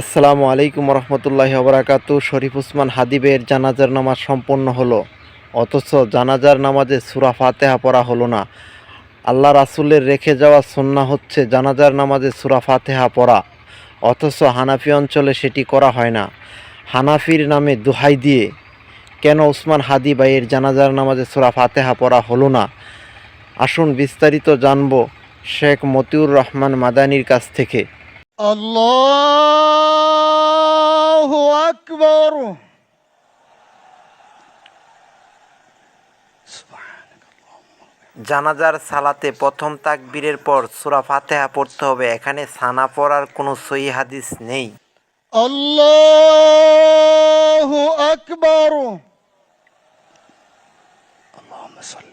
আসসালামু আলাইকুম রহমতুল্লাহ বরাকাতু শরীফ উসমান হাদিবের জানাজার নামাজ সম্পন্ন হলো, অথচ জানাজার নামাজে সুরা ফাতেহা পড়া হলো না। আল্লাহ রাসুলের রেখে যাওয়া সন্না হচ্ছে জানাজার নামাজে সুরা ফাতেহা পড়া, অথচ হানাফি অঞ্চলে সেটি করা হয় না। হানাফির নামে দোহাই দিয়ে কেন উসমান হাদি ভাইয়ের জানাজার নামাজে সুরা ফাতেহা পড়া হলো না? আসুন বিস্তারিত জানব শেখ মতিউর রহমান মাদানির কাছ থেকে। الله أكبر জানাজার সালাতে প্রথম তাকবীরের পর সূরা ফাতেহা পড়তে হবে এখানে সানা পড়ার কোনো সহি হাদিস নেই الله أكبر اللهم صل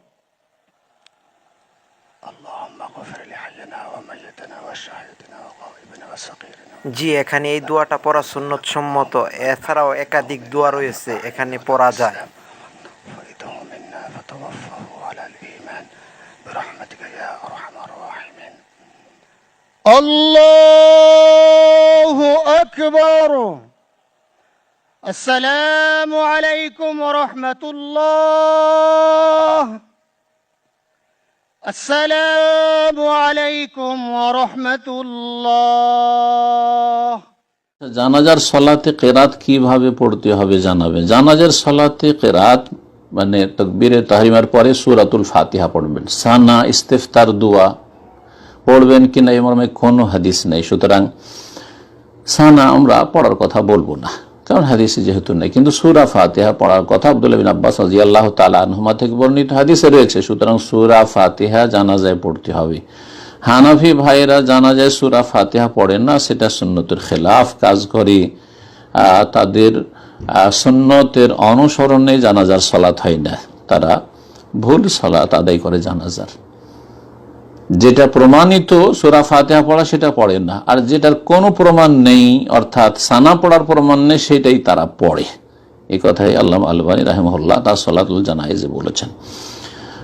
জি এখানে এই দোয়াটা পড়া সুন্নত সম্মত। এছাড়াও একাধিক দোয়া রয়েছে এখানে পড়া যায়। আল্লাহু আকবার আসসালামু আলাইকুম ওয়া রাহমাতুল্লাহ السلام عليكم ورحمة الله السلام عليكم ورحمة الله জানাজার সলাতে কেরাত কিভাবে পড়তে হবে জানাবে জানাজার সলাতে কেরাত মানে তকবীরে তাহরিমার পরে সুরাতুল ফাতিহা পড়বেন সানা ইস্তেফতার দোয়া পড়বেন কিনা এই মর্মে কোনো হাদিস নেই সুতরাং সানা আমরা পড়ার কথা বলবো না কারণ হাদিসে যেহেতু নেই। কিন্তু সুরা ফাতিহা পড়ার কথা আব্দুল বিন আব্বাস রাজি আল্লাহ তালা আনহুমা থেকে বর্ণিত হাদিসে রয়েছে, সুতরাং সুরা ফাতিহা জানাজায় পড়তে হবে। হানাফি ভাইয়েরা জানা যায় সুরা ফাতিহা পড়েন না, সেটা সুন্নতের খেলাফ কাজ করে। তাদের সুন্নতের অনুসরণে জানাজার সলাৎ হয় না। তারা ভুল সলাৎ আদায় করে জানাজার। যেটা প্রমাণিত, সুরা ফাতেহা পড়া সেটা পড়ে না। আর যেটার কোনো প্রমাণ নেই, অর্থাৎ সানা পড়ার প্রমাণ নেই, সেটাই তারা পড়ে। এই কথাই আল্লাহ আলবানী রাহেমহল্লা তার সলাতুল জানাইজে বলেছেন।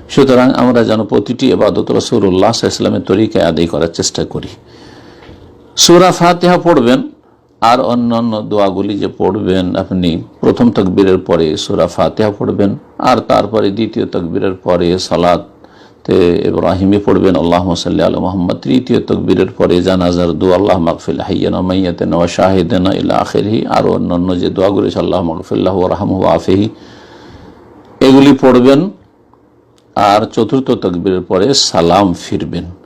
সুতরাং আমরা যেন প্রতিটি এবাদত রসুল্লাহ ইসলামের তরিকায় আদায় করার চেষ্টা করি। সুরা ফাতেহা পড়বেন, আর অন্যান্য দোয়াগুলি যে পড়বেন, আপনি প্রথম তকবীরের পরে সুরা ফাতেহা পড়বেন, আর তারপরে দ্বিতীয় তকবীরের পরে সালাত ইব্রাহিমে পড়বেন আল্লাহ সাল্লি আল মোহাম্মদ। তৃতীয় তকবীরের পরে জানাজার দু আল্লাহ মাকফিল হাইয়ানা মাইয়াতেন ওয়া শাহিদেনা ইলা আখেরহি। আর অন্যান্য যে দোয়া করেছে, আল্লাহ মাকফিল্লাহ রাহম আফেহি। এগুলি পড়বেন। আর চতুর্থ তকবীরের পরে সালাম ফিরবেন।